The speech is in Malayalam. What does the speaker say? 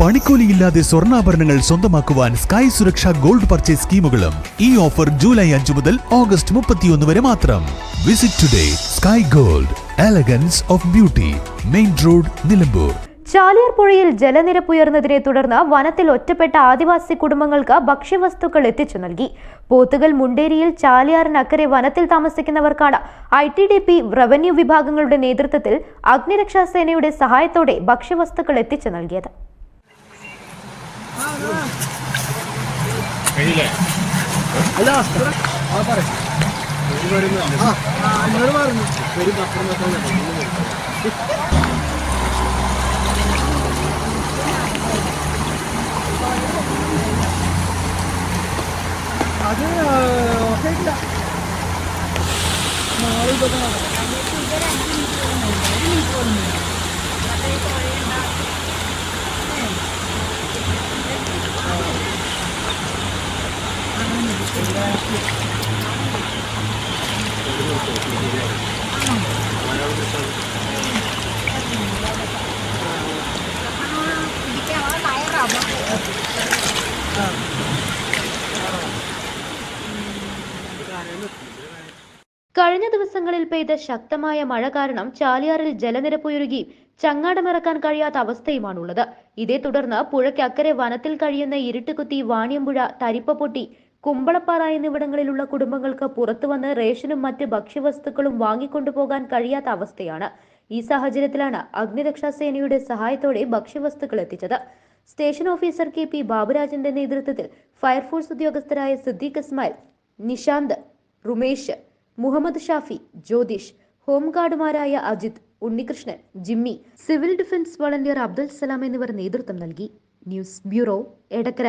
പണിക്കൂലിയില്ലാതെ സ്വർണാഭരണങ്ങൾ സ്വന്തമാക്കുവാൻ സ്കൈ സുരക്ഷ ഗോൾഡ് പർച്ചേസ് സ്കീമുകളും ഈ ഓഫർ ജൂലൈ അഞ്ചു മുതൽ ഓഗസ്റ്റ് മുപ്പത്തിയൊന്ന് വരെ മാത്രം. Visit today sky gold elegance of beauty main road Nilambur. Chaliyar പുഴയിൽ ജലനിരപ്പ് ഉയർന്നതിനെ തുടർന്ന് വനത്തിൽ ഒറ്റപ്പെട്ട ആദിവാസി കുടുംബങ്ങൾക്ക് ഭക്ഷ്യവസ്തുക്കൾ എത്തിച്ചു നൽകി. പോത്തുകൽ മുണ്ടേരിയിൽ ചാലിയാറിനക്കരെ വനത്തിൽ താമസിക്കുന്നവർക്കാണ് I T D P revenue വിഭാഗങ്ങളുടെ നേതൃത്വത്തിൽ അഗ്നിരക്ഷാസേനയുടെ സഹായത്തോടെ ഭക്ഷ്യവസ്തുക്കൾ എത്തിച്ചു നൽകിയത്. അല്ല ആ അത് ഓക്കെ ഇല്ല. നാളെ കഴിഞ്ഞ ദിവസങ്ങളിൽ പെയ്ത ശക്തമായ മഴ കാരണം ചാലിയാറിൽ ജലനിരപ്പ് ഉയരുകയും ചങ്ങാടമിറക്കാൻ കഴിയാത്ത അവസ്ഥയുമാണുള്ളത്. ഇതേ തുടർന്ന് പുഴയ്ക്കക്കരെ വനത്തിൽ കഴിയുന്ന ഇരുട്ടുകുത്തി വാണിയമ്പുഴ തരിപ്പപ്പൊട്ടി കുമ്പളപ്പാറ എന്നിവിടങ്ങളിലുള്ള കുടുംബങ്ങൾക്ക് പുറത്തുവന്ന് റേഷനും മറ്റ് ഭക്ഷ്യവസ്തുക്കളും വാങ്ങിക്കൊണ്ടുപോകാൻ കഴിയാത്ത അവസ്ഥയാണ് ഈ സാഹചര്യത്തിലാണ് അഗ്നിരക്ഷാ സേനയുടെ സഹായത്തോടെ ഭക്ഷ്യവസ്തുക്കൾ എത്തിച്ചത്. സ്റ്റേഷൻ ഓഫീസർ കെ പി ബാബുരാജന്റെ നേതൃത്വത്തിൽ ഫയർഫോഴ്സ് ഉദ്യോഗസ്ഥരായ Siddique Ismail Nishanth Rumesh Muhammad Shafi Jyothish ഹോംഗാർഡുമാരായ Ajith Unnikrishnan Jimmy civil defence volunteer Abdul Salam എന്നിവർ നേതൃത്വം നൽകി. News bureau Edakkara.